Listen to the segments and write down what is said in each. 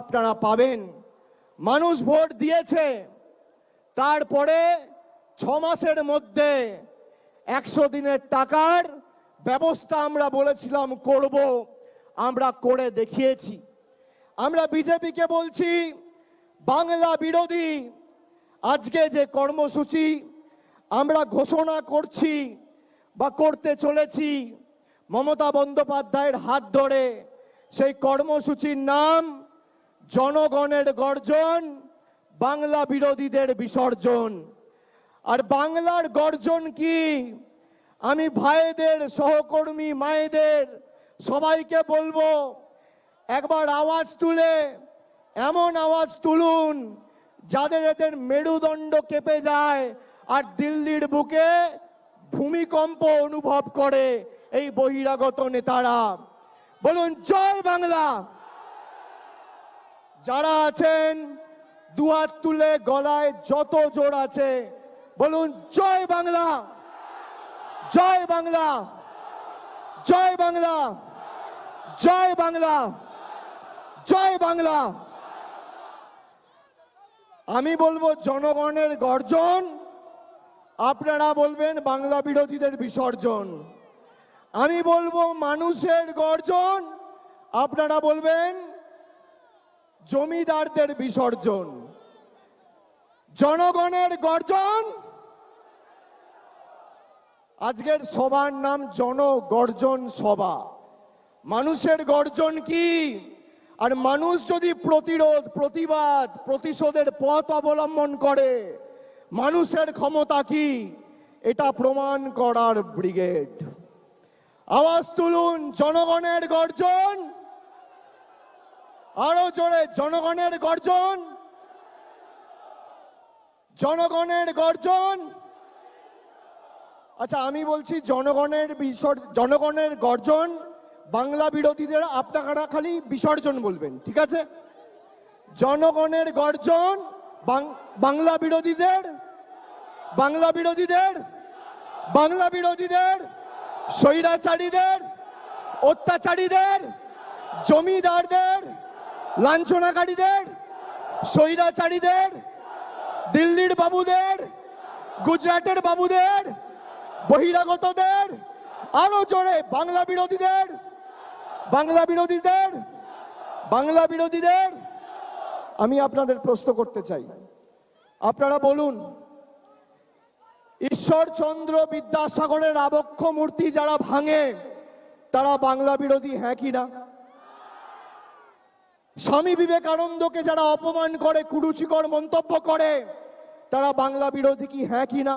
আপনারা পাবেন। মানুষ ভোট দিয়েছে। তারপরে ছ মাসের মধ্যে একশো দিনের টাকার ব্যবস্থা আমরা বলেছিলাম করব, আমরা করে দেখিয়েছি। আমরা বিজেপিকে বলছি, বাংলা বিরোধী, আজকে যে কর্মসূচি আমরা ঘোষণা করছি বা করতে চলেছি, মমতা বন্দ্যোপাধ্যায়ের হাত ধরে সেই কর্মসূচির নাম জনগণের গর্জন, বাংলা বিরোধীদের বিসর্জন। আর বাংলার গর্জন কি? আমি ভাইদের সহকর্মী, মায়েদের সবাইকে বলব, একবার আওয়াজ তুলে, এমন আওয়াজ তুলুন, যাদের এদের মেরুদণ্ড কেঁপে যায় আর দিল্লির বুকে ভূমিকম্প অনুভব করে এই বহিরাগত নেতারা। বলুন, জয় বাংলা! যারা আছেন, দুহাত তুলে গলায় যত জোর আছে, বলুন, জয় বাংলা! জয় বাংলা! জয় বাংলা! জয় বাংলা! জয় বাংলা! আমি বলব, জনগণের গর্জন, আপনারা বলবেন, বাংলা বিরোধীদের বিসর্জন। আমি বলব, মানুষের গর্জন, আপনারা বলবেন জমিদারদের বিসর্জন, জনগণের গর্জন। আজকের সবার নাম জনগর্জন সভা। মানুষের গর্জন কি? আর মানুষ যদি প্রতিরোধ, প্রতিবাদ, প্রতিশোধের পথ অবলম্বন করে, মানুষের ক্ষমতা কি? এটা প্রমাণ করার ব্রিগেড। আওয়াজ তুলুন, জনগণের গর্জন। আরও জোরে, জনগণের গর্জন। জনগণের গর্জন। আচ্ছা আমি বলছি জনগণের জনগণের গর্জন, বাংলা বিরোধীদের আপনারা খালি বিসর্জন বলবেন, ঠিক আছে? জনগণের গর্জন বাংলা বিরোধীদের বাংলা বিরোধীদের বাংলা বিরোধীদের, স্বৈরাচারীদের, অত্যাচারীদের, জমিদারদের লাঞ্ছনাকারীদের, স্বৈরাচারীদের, দিল্লির বাবুদের, গুজরাটের বাবুদের, বহিরাগতদের, আরও জোরে বাংলা বিরোধীদের বাংলা বিরোধীদের বাংলা বিরোধীদের, আমি আপনাদের প্রশ্ন করতে চাই। আপনারা বলুন, ঈশ্বরচন্দ্র বিদ্যাসাগরের আবক্ষ মূর্তি যারা ভাঙে, তারা বাংলা বিরোধী হ্যাঁ কি না? স্বামী বিবেকানন্দকে যারা অপমান করে, কুরুচিকর মন্তব্য করে, তারা বাংলা বিরোধী কি হ্যাঁ কি না?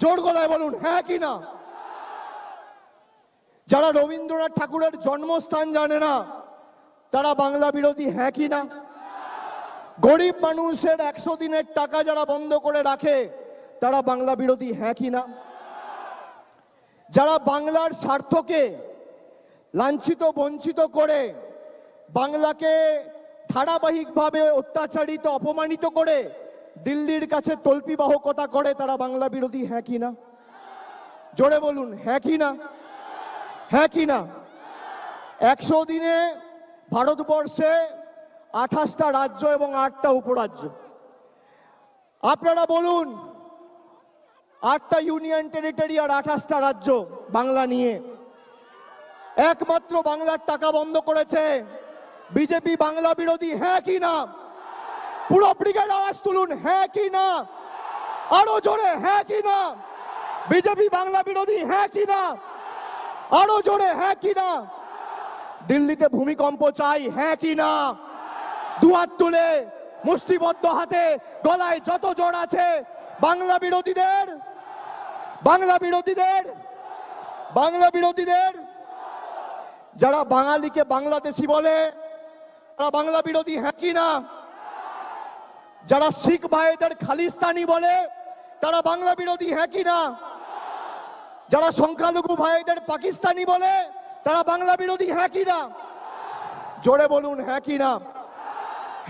জোর গলায় বলুন হ্যাঁ কি না? যারা রবীন্দ্রনাথ ঠাকুরের জন্মস্থান জানে না, তারা বাংলা বিরোধী হ্যাঁ কি না? গরিব মানুষের একশো দিনের টাকা যারা বন্ধ করে রাখে, তারা বাংলা বিরোধী হ্যাঁ কি না? যারা বাংলার স্বার্থকে লাঞ্ছিত, বঞ্চিত করে বাংলাকে ধারাবাহিকভাবে অত্যাচারিত, অপমানিত করে দিল্লির কাছে তল্পিবাহকতা করে তারা বাংলা বিরোধী হ্যাঁ কি না? জোরে বলুন হ্যাঁ কি না? হ্যাঁ কি না? একশো দিনে ভারতবর্ষে আঠাশটা রাজ্য এবং আটটা উপরাজ্য। আপনারা বলুন, আটটা ইউনিয়ন টেরিটরি আর আঠাশটা রাজ্য বাংলা নিয়ে। একমাত্র বাংলার টাকা বন্ধ করেছে বিজেপি বাংলা বিরোধী হ্যাঁ কি না পুরো ব্রিগেড আওয়াজ তুলুন হ্যাঁ কি না আরও জোরে হ্যাঁ কি না বিজেপি বাংলা বিরোধী হ্যাঁ কি না আরও জোরে হ্যাঁ কি না দিল্লিতে ভূমিকম্প চাই হ্যাঁ কি না দুহাত তুলে মুষ্টিবদ্ধ হাতে গলায় যত জোর আছে, বাংলা বিরোধীদের বাংলা বিরোধীদের বাংলা বিরোধীদের, যারা বাঙালিকে বাংলাদেশি বলে তারা বাংলা বিরোধী হ্যাঁ কি না? যারা শিখ ভাইদের খালিস্তানি বলে, তারা বাংলা বিরোধী হ্যাঁ কি না? যারা সংখ্যালঘু ভাইদের পাকিস্তানি বলে, তারা বাংলা বিরোধী হ্যাঁ কি না? জোরে বলুন হ্যাঁ কি না?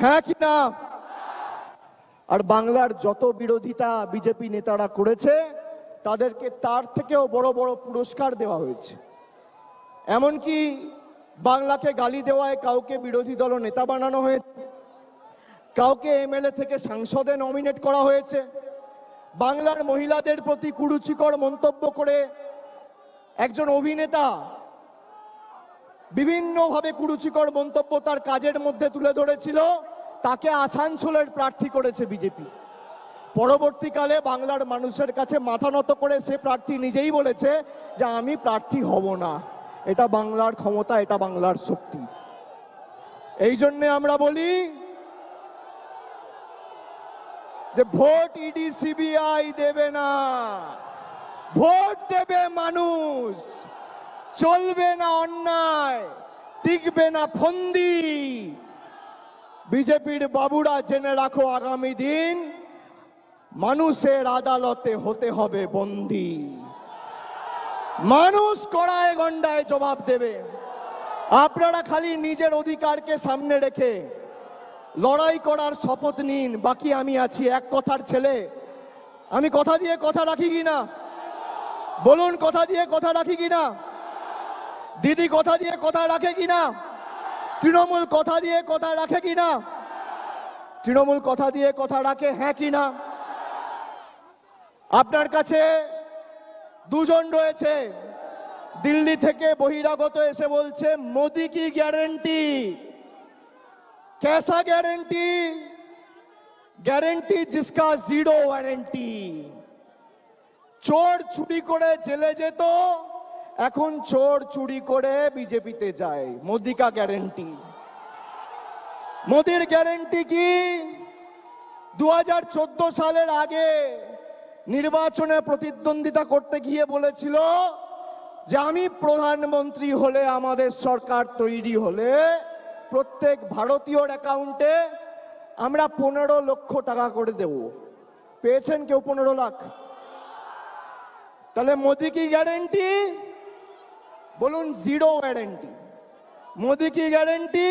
হ্যাঁ কি না? আর বাংলার যত বিরোধিতা বিজেপি নেতারা করেছে, তাদেরকে তার থেকেও বড় বড় পুরস্কার দেওয়া হয়েছে। এমনকি বাংলাকে গালি দেওয়ায় কাউকে বিরোধী দল নেতা বানানো হয়েছে। কাউকে এমএলএ থেকে সাংসদে নমিনেট করা হয়েছে। বাংলার মহিলাদের প্রতি কুরুচিকর মন্তব্য করে একজন অভিনেতা বিভিন্নভাবে কুরুচিকর মন্তব্য তার কাজের মধ্যে তুলে ধরেছিল। তাকে আসানসোলের প্রার্থী করেছে বিজেপি। পরবর্তীকালে বাংলার মানুষের কাছে মাথা নত করে সে প্রার্থী নিজেই বলেছে যে, আমি প্রার্থী হব না। এটা বাংলার ক্ষমতা, এটা বাংলার শক্তি। এই জন্যে আমরা বলি যে ভোট ইডি, সিবিআই দেবে না। ভোট দেবে মানুষ। চলবে না অন্যায়, টিকবে না ফন্দি। বিজেপির বাবুরা জেনে রাখো, আগামী দিন মানুষের আদালতে হতে হবে বন্দি। মানুষ কড়ায় গন্ডায় জবাব দেবে। আপনারা খালি নিজের অধিকারকে সামনে রেখে লড়াই করার শপথ নিন। বাকি আমি আছি, এক কথার ছেলে। আমি কথা দিয়ে কথা রাখি কিনা বলুন, কথা দিয়ে কথা রাখি কিনা দিদি কথা দিয়ে কথা রাখে কিনা তৃণমূল কথা দিয়ে কথা রাখে কিনা তৃণমূল কথা দিয়ে কথা রাখে হ্যাঁ কিনা আপনার কাছে দুজন রয়েছে দিল্লি থেকে বহিরাগত এসে বলছে মোদি কি গ্যারেন্টি कैसा गारंटी গ্যারেন্টি জিসকা জিরো ওয়ারেন্টি চোর চুরি করে জেলে যেত এখন চোর চুরি করে বিজেপিতে যায় মোদি কা গ্যারেন্টি মোদির গ্যারেন্টি কি দু সালের আগে নির্বাচনে প্রতিদ্বন্দ্বিতা করতে গিয়ে বলেছিল যে আমি প্রধানমন্ত্রী হলে আমাদের সরকার তৈরি হলে প্রত্যেক ভারতীয়র অ্যাকাউন্টে আমরা পনেরো লক্ষ টাকা করে দেব। পেয়েছেন কেউ পনেরো লাখ? তাহলে মোদি কি গ্যারেন্টি? বলুন, জিরো গ্যারেন্টি। মোদি কি গ্যারেন্টি?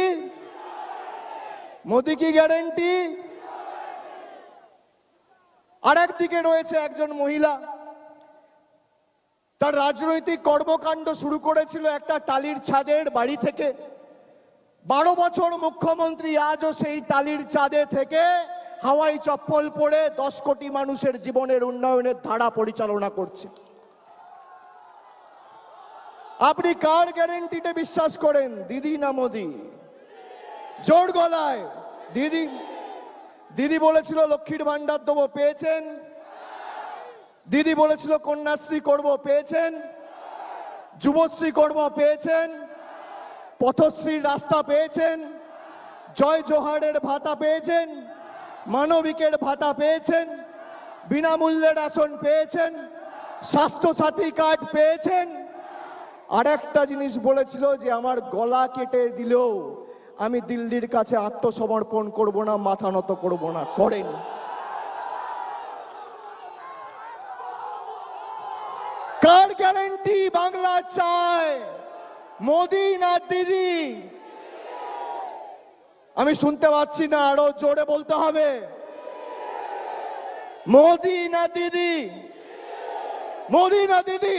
মোদি কি গ্যারেন্টি? আর একদিকে রয়েছে একজন মহিলা। তার রাজনৈতিক কর্মকাণ্ড শুরু করেছিল একটা টালির ছাদের বাড়ি থেকে। বারো বছর মুখ্যমন্ত্রী আজও সেই টালির চাঁদে থেকে হাওয়াই চপ্পল পরে দশ কোটি মানুষের জীবনের উন্নয়নের ধারা পরিচালনা করছে। আপনি কার গ্যারেন্টিতে বিশ্বাস করেন? দিদি না মোদি? জোর গলায়, দিদি দিদি বলেছিল লক্ষ্মীর ভান্ডার দেবো, পেয়েছেন? দিদি বলেছিল কন্যাশ্রী করব, পেয়েছেন? যুবশ্রী করব, পেয়েছেন? পথশ্রীর রাস্তা পেয়েছেন? জয় জোহারের ভাতা পেয়েছেন? মানবিকের ভাতা পেয়েছেন? বিনামূল্যে রেশন পেয়েছেন? স্বাস্থ্যসাথী কার্ড পেয়েছেন? আর একটা জিনিস বলেছিল যে আমার গলা কেটে দিলেও আমি দিল্লির কাছে আত্মসমর্পণ করব না, মাথা নত করব না, করেনি। কার গ্যারেন্টি বাংলা চায়? মোদি না দিদি আমি শুনতে পাচ্ছি না, আরও জোরে বলতে হবে। মোদি না দিদি মোদি না দিদি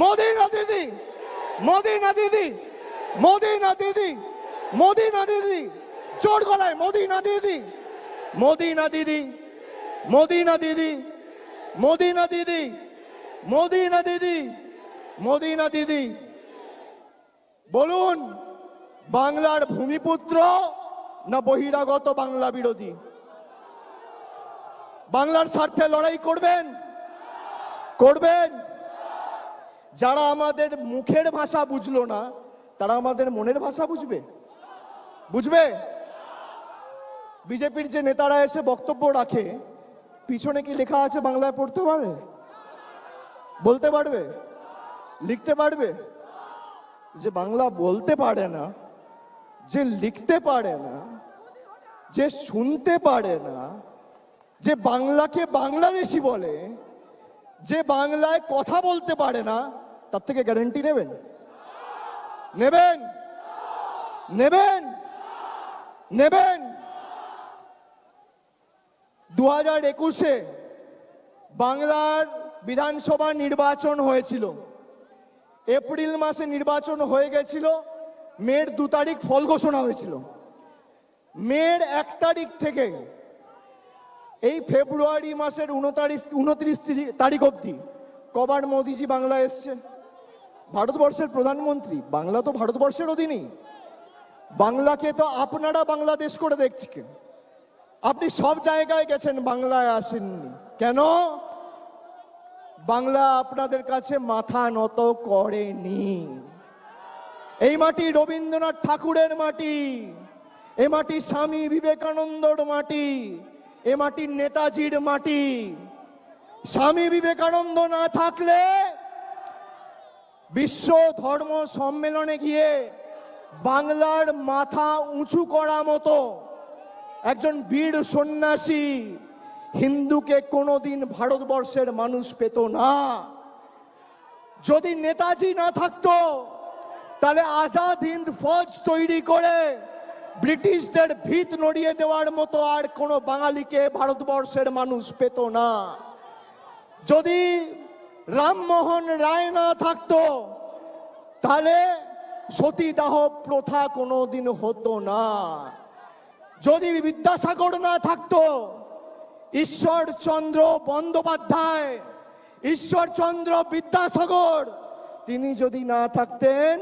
মোদি না দিদি মোদি না দিদি মোদি না দিদি মোদি না দিদি? জোর গলায়, মোদি না দিদি? মোদি না দিদি? মোদি না দিদি? মোদি না দিদি? মোদি না দিদি? মোদি না দিদি? বলুন, বাংলার ভূমিপুত্র না বহিরাগত বাংলা বিরোধী? বাংলার স্বার্থে লড়াই করবেন? করবেন? যারা আমাদের মুখের ভাষা বুঝলো না, তারা আমাদের মনের ভাষা বুঝবে? বুঝবে? বিজেপির যে নেতারা এসে বক্তব্য রাখে, পিছনে কি লেখা আছে বাংলায় পড়তে পারে? বলতে পারবে? লিখতে পারবে? যে বাংলা বলতে পারে না, যে লিখতে পারে না, যে শুনতে পারে না, যে বাংলাকে বাংলাদেশি বলে, যে বাংলায় কথা বলতে পারে না, তার থেকে গ্যারেন্টি নেবেন? নেবেন? নেবেন? নেবেন। দু হাজার একুশে বাংলার বিধানসভা নির্বাচন হয়েছিল। এপ্রিল মাসে নির্বাচন হয়ে গেছিল। মের দু তারিখ ফল ঘোষণা হয়েছিল। মের এক তারিখ থেকে এই ফেব্রুয়ারি মাসের উনতারিখ উনত্রিশ তারিখ অবধি কবার মোদিজি বাংলা এসছে ভারতবর্ষের প্রধানমন্ত্রী, বাংলা তো ভারতবর্ষের অধীনেই। বাংলাকে তো আপনারা বাংলাদেশ করে দেখছেন। আপনি সব জায়গায় গেছেন, বাংলায় আসেননি। কেন? বাংলা আপনাদের কাছে মাথা নত করেনি। এই মাটি রবীন্দ্রনাথ ঠাকুরের মাটি, এ মাটি স্বামী বিবেকানন্দর মাটি, এ মাটি নেতাজির মাটি। স্বামী বিবেকানন্দ না থাকলে বিশ্ব ধর্ম সম্মেলনে গিয়ে বাংলার মাথা উঁচু করা মতো একজন বীর সন্ন্যাসী হিন্দুকে কোনোদিন ভারতবর্ষের মানুষ পেত না। যদি নেতাজি না থাকতো, তাহলে আজাদ হিন্দ ফৌজ তৈরি করে ব্রিটিশদের ভিত নড়িয়ে দেওয়ার মতো আর কোনো বাঙালিকে ভারতবর্ষের মানুষ পেত না। যদি রামমোহন রায় না থাকতো, তাহলে সতীদাহ প্রথা কোনোদিন হতো না। যদি বিদ্যাসাগর না থাকতো ঈশ্বরচন্দ্র বন্দ্যোপাধ্যায় ঈশ্বরচন্দ্র বিদ্যাসাগর, তিনি যদি না থাকতেন,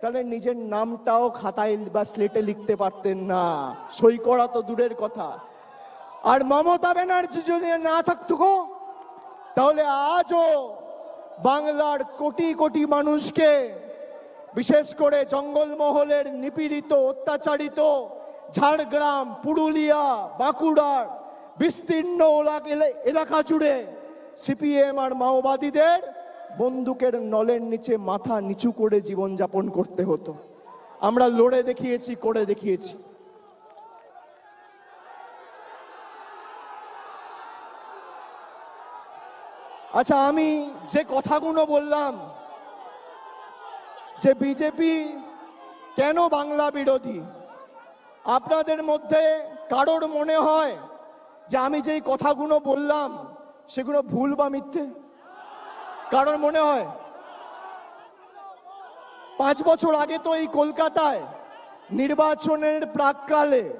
তাহলে নিজের নামটাও খাতায় বা স্লেটে লিখতে পারতেন না। সই করা তো দূরের কথা। আর মমতা ব্যানার্জি যদি না থাকতো তাহলে আজও বাংলার কোটি কোটি মানুষকে বিশেষ করে জঙ্গলমহলের নিপীড়িত, অত্যাচারিত, ঝাড়গ্রাম, পুরুলিয়া বাঁকুড়ার বিস্তীর্ণ এলাক- জুড়ে সিপিএম আর মাওবাদীদের বন্দুকের নলের নিচে মাথা নিচু করে জীবনযাপন করতে হতো। আমরা লড়ে দেখিয়েছি, করে দেখিয়েছি। আচ্ছা আমি যে কথাগুলো বললাম যে বিজেপি কেন বাংলা বিরোধী? আপনাদের মধ্যে কারোর মনে হয় যে আমি যেই কথাগুলো বললাম, সেগুলো ভুল বা মিথ্যে? কারোর মনে হয়? পাঁচ বছর আগে তো এই কলকাতায় নির্বাচনের প্রাককালে,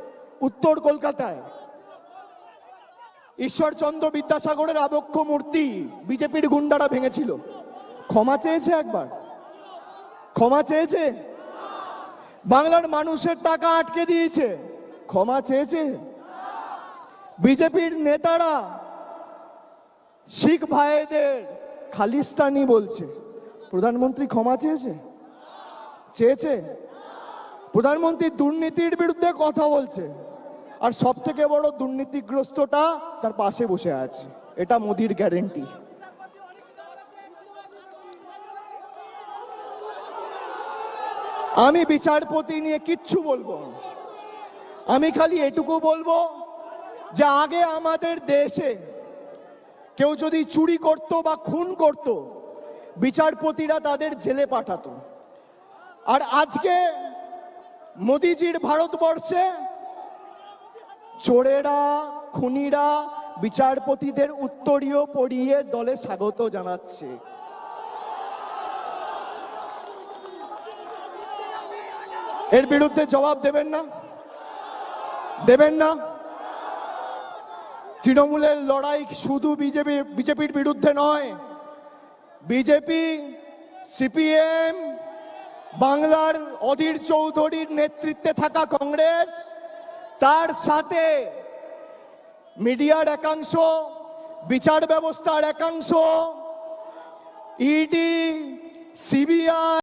উত্তর কলকাতায় ঈশ্বরচন্দ্র বিদ্যাসাগরের আবক্ষ মূর্তি বিজেপির গুন্ডারা ভেঙেছিল। ক্ষমা চেয়েছে একবার। ক্ষমা চেয়েছে? বাংলার মানুষের টাকা আটকে দিয়েছে। ক্ষমা চেয়েছে? বিজেপির নেতারা শিখ ভাইদের খালিস্তানি বলছে। প্রধানমন্ত্রী ক্ষমা চেয়েছে? চেয়েছে? প্রধানমন্ত্রী দুর্নীতির বিরুদ্ধে কথা বলছে। আর সব থেকে বড় দুর্নীতিগ্রস্তটা তার পাশে বসে আছে। এটা মোদির গ্যারেন্টি আমি বিচারপতি নিয়ে কিচ্ছু বলব আমি খালি এটুকু বলব যে আগে আমাদের দেশে কেউ যদি চুরি করত বা খুন করত, বিচারপতিরা তাদের জেলে পাঠাতো। আর আজকে মোদিজির ভারতবর্ষে চোরেরা, খুনিরা, বিচারপতিদের উত্তরীয় পড়িয়ে দলে স্বাগত জানাচ্ছে। এর বিরুদ্ধে জবাব দেবেন না? দেবেন না? তৃণমূলের লড়াই শুধু বিজেপি, বিজেপির বিরুদ্ধে নয়। বিজেপি, সিপিএম, বাংলার অধীর চৌধুরীর নেতৃত্বে থাকা কংগ্রেস, তার সাথে মিডিয়ার একাংশ, বিচার ব্যবস্থার একাংশ, ইডি, সিবিআই